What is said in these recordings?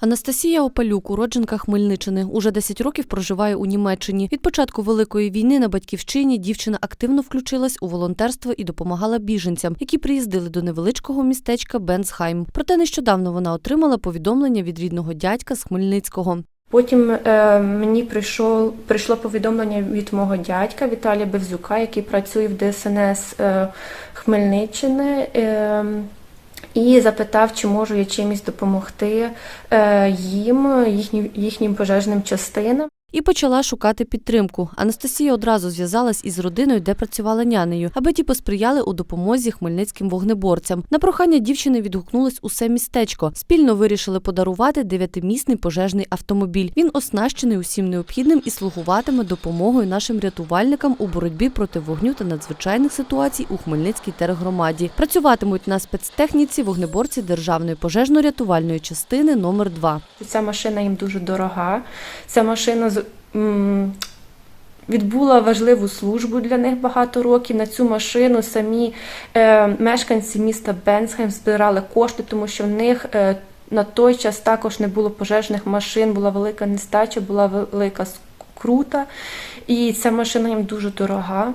Анастасія Опалюк, уродженка Хмельниччини, уже 10 років проживає у Німеччині. Від початку великої війни на батьківщині дівчина активно включилась у волонтерство і допомагала біженцям, які приїздили до невеличкого містечка Бенсхайм. Проте нещодавно вона отримала повідомлення від рідного дядька з Хмельницького. Потім е, мені прийшло, прийшло повідомлення від мого дядька Віталія Бевзюка, який працює в ДСНС е, Хмельниччини. Е, і запитав, чи можу я чимось допомогти е, їм, їхнім їхнім пожежним частинам. І почала шукати підтримку. Анастасія одразу зв'язалась із родиною, де працювала нянею, аби ті посприяли у допомозі хмельницьким вогнеборцям. На прохання дівчини відгукнулось усе містечко. Спільно вирішили подарувати дев'ятимісний пожежний автомобіль. Він оснащений усім необхідним і слугуватиме допомогою нашим рятувальникам у боротьбі проти вогню та надзвичайних ситуацій у Хмельницькій тергромаді. Працюватимуть на спецтехніці вогнеборці Державної пожежно-рятувальної частини номер 2 Ця машина їм дуже дорога. Ця машина з- відбула важливу службу для них багато років. На цю машину самі е, мешканці міста Бенсхайм збирали кошти, тому що в них е, на той час також не було пожежних машин, була велика нестача, була велика скрута. І ця машина їм дуже дорога.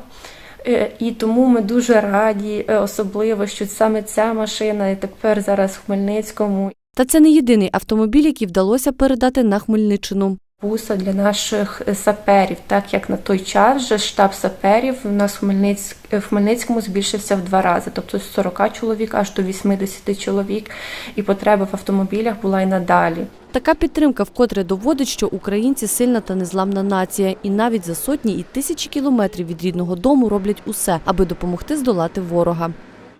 Е, І тому ми дуже раді, е, особливо, що саме ця машина і тепер зараз в Хмельницькому. Та це не єдиний автомобіль, який вдалося передати на Хмельниччину. Буса для наших е, саперів, так як на той час вже штаб саперів у нас е, в Хмельницькому збільшився в два рази, тобто з 40 чоловік аж до 80 чоловік, і потреба в автомобілях була й надалі. Така підтримка вкотре доводить, що українці сильна та незламна нація, і навіть за сотні і тисячі кілометрів від рідного дому роблять усе, аби допомогти здолати ворога.